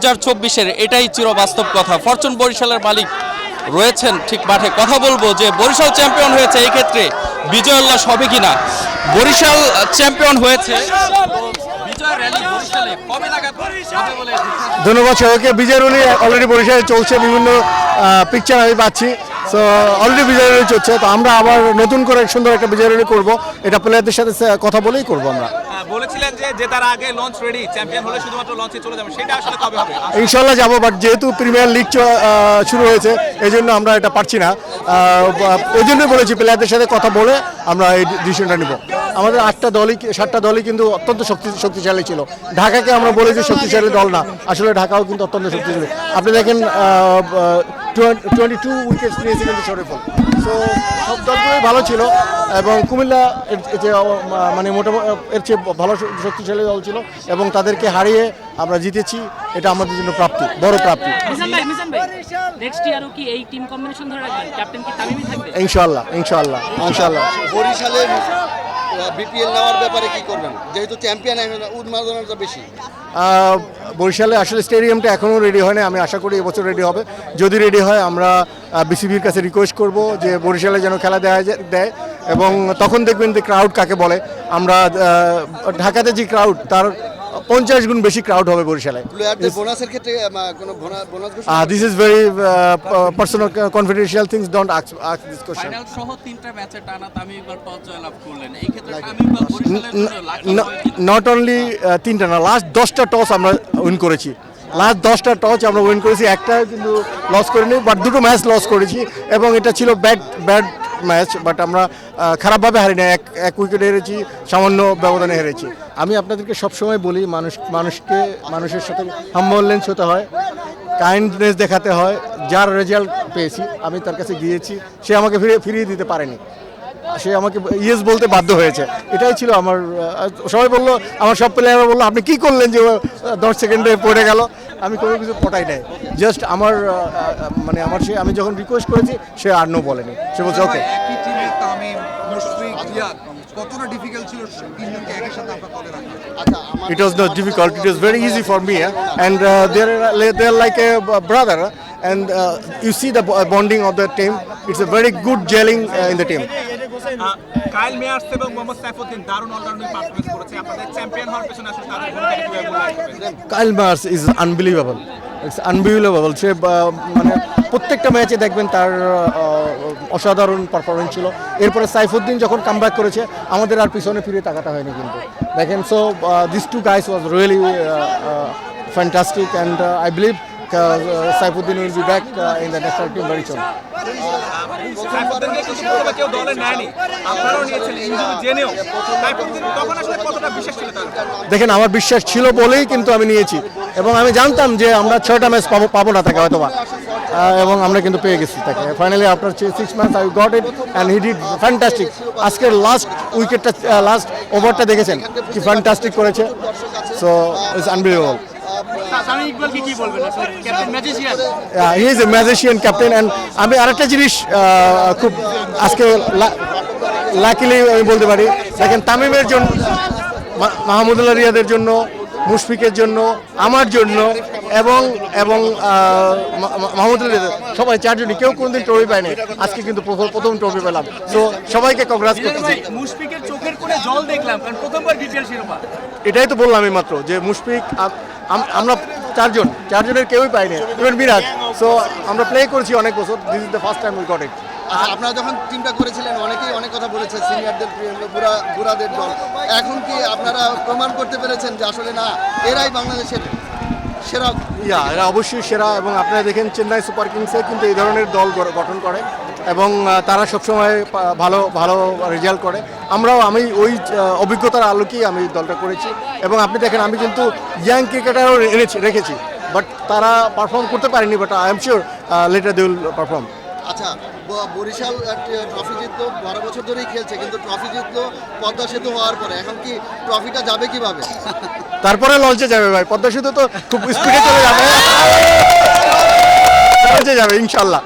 হাজার চব্বিশের এটাই চিরবাস্তব কথা। ফরচুন বরিশালের মালিক রয়েছেন ঠিক মাঠে। কথা বলব যে বরিশাল চ্যাম্পিয়ন হয়েছে এই ক্ষেত্রে বিজয় উল্লাস হবে কিনা? বরিশাল চ্যাম্পিয়ন হয়েছে। ধন্যবাদ সবাইকে। বিজয় রুলি অলরেডি বরিশালে চলছে বিভিন্ন পিকচার আমি পাচ্ছি। সো অলরেডি বিজয় রুলি চলছে। তো আমরা আবার নতুন করে সুন্দর একটা বিজয় রুলি করব। এটা প্লেয়ারদের সাথে কথা বলেই করব আমরা। বলেছিলেন যে আগে লঞ্চ রেডি চ্যাম্পিয়ন হলে শুধুমাত্র লঞ্চে চলে যাবে, সেটা আসলে কবে হবে? ইনশাল্লাহ যাব বাট যেহেতু প্রিমিয়ার লিগ শুরু হয়েছে এই জন্য আমরা এটা পারছি না। এই জন্যই বলেছি প্লেয়ারদের সাথে কথা বলে আমরা এই ডিসিশনটা নিব। আমাদের আটটা দলই, সাতটা দলই কিন্তু অত্যন্ত শক্তি, শক্তিশালী ছিল। ঢাকাকে আমরা বলি যে শক্তিশালী দল না, আসলে ঢাকাও কিন্তু অত্যন্ত শক্তিশালী। আপনি দেখেন টোয়েন্টি টু উইকেটস নিয়েছে কিন্তু সো সব দলগুলোই ভালো ছিল এবং কুমিল্লা এর আহ, মানে মোটামুটি এর চেয়ে ভালো শক্তিশালী দল ছিল এবং তাদেরকে হারিয়ে আমরা জিতেছি এটা আমাদের জন্য প্রাপ্তি বড় প্রাপ্তি। মিজান ভাই মিজান ভাই নেক্সট ইয়ারও কি এই টিম কম্বিনেশন ধরে রাখবেন? ক্যাপ্টেন কি তামিমই থাকবে? ইনশাল্লাহ ইনশাল্লাহ ইনশাল্লাহ বরিশালে বিপিএল নেওয়ার ব্যাপারে কি করবেন? যেহেতু চ্যাম্পিয়ন উন্মাদনাটা বেশি। বরিশালে আসলে স্টেডিয়ামটা এখনও রেডি হয়নি, আমি আশা করি এবছর রেডি হবে। যদি রেডি হয়, আমরা বিসিবির কাছে রিকোয়েস্ট করব যে বরিশালে যেন খেলা দেওয়া দেয় এবং তখন দেখবেন যে ক্রাউড কাকে বলে। আমরা ঢাকাতে যে ক্রাউড তার পঞ্চাশ গুণ বেশি ক্রাউড হবে বরিশালে। প্লেয়ারদের বোনাসের ক্ষেত্রে আহ, কোনো বোনাস ঘোষণা this is very uh, personal, confidential things. Don't ask, ask this question. Final সহ তিনটা ম্যাচে টানা তামিম ইকবাল টস জয়লাভ করলেন। এই ক্ষেত্রে তামিম ইকবাল বরিশালের জন্য লাকি No- not only তিনটা না লাস্ট দশটা টস আমরা উইন করেছি। লাস্ট দশটা টস আমরা উইন করেছি। একটা কিন্তু লস করিনি বাট দুটো ম্যাচ লস করেছি। এবং এটা ছিল ব্যাড ব্যাড ম্যাচ বাট আমরা খারাপভাবে হারিনি। এক এক উইকেট হেরেছি, সামান্য ব্যবধানে হেরেছি। আমি আপনাদেরকে সবসময় বলি, মানুষ, মানুষকে, মানুষের সাথে হাম্বলেন্স হতে হয় কাইন্ডনেস দেখাতে হয়, যার রেজাল্ট পেয়েছি, আমি তার কাছে গিয়েছি, সে আমাকে ফিরিয়ে ফিরিয়ে দিতে পারেনি। সে আমাকে ইয়েস বলতে বাধ্য হয়েছে। এটাই ছিল আমার সবাই বলল, আমার সব প্লেয়াররা বলল, আপনি কি করলেন যে দশ সেকেন্ডে পড়ে গেল? আমি কোনো কিছু পটাই নাই জাস্ট আমার মানে আমার সে আমি যখন রিকোয়েস্ট করেছি সে আর নো বলেনি সে বলছে ওকে আচ্ছা it was not difficult it was very easy for me uh, and uh, they're they're like a brother uh, and uh, you see the bonding of the team it's a very good gelling uh, in the team Kyle Mayers এবং মোহাম্মদ সাইফুদ্দিন দারুণ all-rounding performance করেছে। আপনাদের champion হওয়ার পেছনে আসলে তাদের Kyle Mayers is unbelievable it's unbelievable সে মানে প্রত্যেকটা ম্যাচে দেখবেন তার অসাধারণ পারফরমেন্স ছিল। এরপরে সাইফুদ্দিন যখন কাম করেছে আমাদের আর পিছনে ফিরে তাকাতে হয়নি কিন্তু। দেখেন so this two guys was really fantastic and I believe Saifuddin will be back in the national team very soon দেখেন আমার বিশ্বাস ছিল বলেই কিন্তু আমি নিয়েছি। এবং আমি জানতাম যে আমরা ছয়টা ম্যাচ পাবো পাবো না তাকে হয়তো এবং আমরা কিন্তু পেয়ে গেছি তাকে। Finally after six match I got it and he did fantastic আজকের লাস্ট উইকেটটা লাস্ট ওভারটা দেখেছেন কি ফ্যান্টাস্টিক করেছে। So it's unbelievable is a magician captain and আমি আরেকটা জিনিস খুব আজকে লাকিলি আমি বলতে পারি দেখেন তামিমের জন্য মাহমুদুল্লাহ রিয়াদের জন্য মুশফিকের জন্য আমার জন্য এবং এবং মাহমুদুল্লাহ সবাই চারজনই কেউ কোনদিন ট্রফি পায়নি। আজকে কিন্তু প্রথম- ট্রফি পেলাম। তো সবাইকে কংগ্রাস করতেছি। মুশফিকের চোখের কোণে জল দেখলাম কারণ প্রথমবার এটাই তো বললাম এই মাত্র যে মুশফিক আমরা চারজন, চারজনের কেউই পাইনি। ইভেন বিরাট। সো আমরা প্লে করেছি অনেক বছর। This is the first time we got it আপনারা যখন টিমটা করেছিলেন, অনেকেই অনেক কথা বলেছে সিনিয়রদের বুড়া, বুড়াদের দল। এখন কি আপনারা প্রমাণ করতে পেরেছেন যে আসলে না, এরাই বাংলাদেশের সেরা, ইয়া, এরা অবশ্যই সেরা এবং আপনারা দেখেন চেন্নাই সুপার কিংসে কিন্তু এই ধরনের দল গঠন করে এবং তারা সবসময় ভালো ভালো রেজাল্ট করে। আমরাও, আমি ওই অভিজ্ঞতার আলোকেই আমি দলটা করেছি এবং আপনি দেখেন, আমি কিন্তু ইয়াং ক্রিকেটারও এনেছি, রেখেছি বাট তারা পারফর্ম করতে পারেনি but I am sure later they will perform আচ্ছা বরিশাল ট্রফি জিতলো, বারো বছর ধরেই খেলছে, কিন্তু ট্রফি জিতলো পদ্মা সেতু হওয়ার পরে। এখন কি ট্রফিটা যাবে কীভাবে? তারপরে লঞ্চে যাবে ভাই, পদ্মা সেতু তো খুব স্পিডে চলে যাবে। লঞ্চে যাবে, ইনশাল্লাহ।